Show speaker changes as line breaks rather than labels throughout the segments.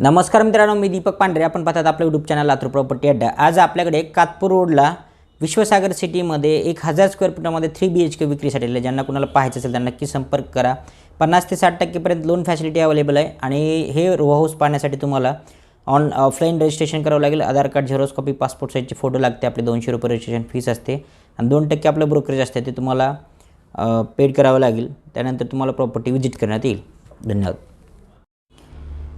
नमस्कार मित्रांनो मी दीपक पांढरे. आपण पाहतात आपलं यूट्यूब चॅनल लातूर प्रॉपर्टी अड्डा आज आपल्याकडे कातपूर रोडला विश्वसागर सिटीमध्ये एक हजार स्क्वेअर फुटामध्ये थ्री बी एच के विक्रीसाठी आहे. ज्यांना कुणाला पाहायचं असेल त्यांना नक्की संपर्क करा. पन्नास ते साठ टक्केपर्यंत लोन फॅसिलिटी अवेलेबल आहे. आणि हे रो हाऊस पाहण्यासाठी तुम्हाला ऑन ऑफलाईन रजिस्ट्रेशन करावं लागेल. Aadhaar card xerox copy passport साईजचे फोटो लागते. आपले दोनशे रुपये रजिस्ट्रेशन फीस असते. आणि दोन टक्के आपलं ब्रोकरेज असते ते तुम्हाला uh, पेड करावं लागेल. त्यानंतर तुम्हाला प्रॉपर्टी व्हिजिट करण्यात येईल. धन्यवाद.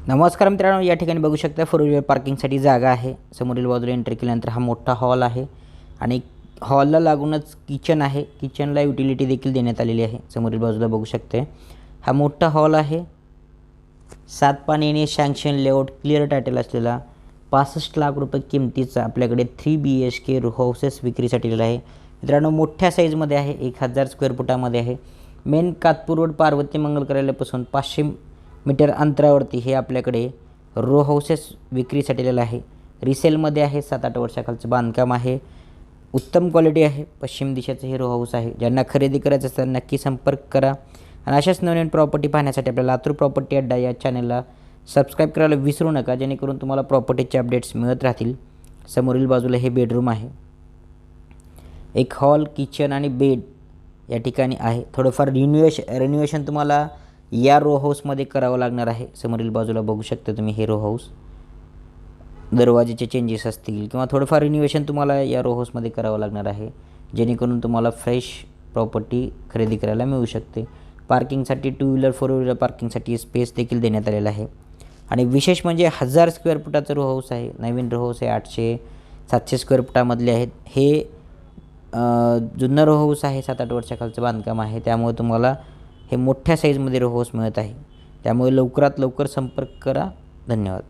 नमस्कार मित्रांनो या ठिकाणी बघू शकता फोर व्हीलर पार्किंगसाठी जागा आहे. समोरील बाजूला एंट्री केल्यानंतर हा मोठा हॉल आहे आणि हॉलला लागूनच किचन आहे. किचनला युटिलिटी देखील देण्यात आलेली आहे. समोरील बाजूला बघू शकते. हा मोठा हॉल आहे. सात पाण्याने शँक्शन लेआउट क्लिअर टायटल असलेला पासष्ट लाख रुपये किमतीचा आपल्याकडे three B H K houses विक्रीसाठी दिलेला आहे. मित्रांनो मोठ्या साईजमध्ये आहे. एक हजार स्क्वेअर फुटामध्ये आहे. मेन कातपूर रोड पार्वती मंगल कार्यालयापासून पाचशे मीटर अंतरावरती हे आपल्याकडे रो हाऊसेस विक्रीसाठी आलेलं आहे. रिसेलमध्ये आहे सात आठ वर्षाखालचं बांधकाम आहे. उत्तम क्वालिटी आहे. पश्चिम दिशेचं हे रो हाऊस आहे. ज्यांना खरेदी करायचं असेल नक्की संपर्क करा. आणि अशाच नवीन प्रॉपर्टी पाहण्यासाठी आपल्या लातूर प्रॉपर्टी अड्डा या चॅनलला सबस्क्राईब करायला विसरू नका जेणेकरून तुम्हाला प्रॉपर्टीचे अपडेट्स मिळत राहतील. समोरील बाजूला हे बेडरूम आहे. एक हॉल किचन आणि बेड या ठिकाणी आहे. थोडंफार रिन्युएश रिन्युएशन तुम्हाला या रो हाऊसमध्ये करावं लागणार आहे. समोरील बाजूला बघू शकता तुम्ही हे रो हाऊस दरवाजेचे चेंजेस असतील किंवा थोडंफार रिन्युएशन तुम्हाला या रो हाऊसमध्ये करावं लागणार आहे. जेणेकरून तुम्हाला फ्रेश प्रॉपर्टी खरेदी करायला मिळू शकते. पार्किंगसाठी टू व्हीलर फोर व्हीलर पार्किंगसाठी स्पेस देखील देण्यात आलेला आहे. आणि विशेष म्हणजे हजार स्क्वेअर फुटाचं रो हाऊस आहे. नवीन रो हाऊस आहे. आठशे सातशे स्क्वेअर फुटामधले आहेत. हे अ, रो हाऊस आहे. सात आठ वर्षाखालचं बांधकाम आहे. त्यामुळे तुम्हाला हे मोठ्या साईजमध्ये रो मिळत आहे. त्यामुळे लवकरात लवकर संपर्क करा. धन्यवाद.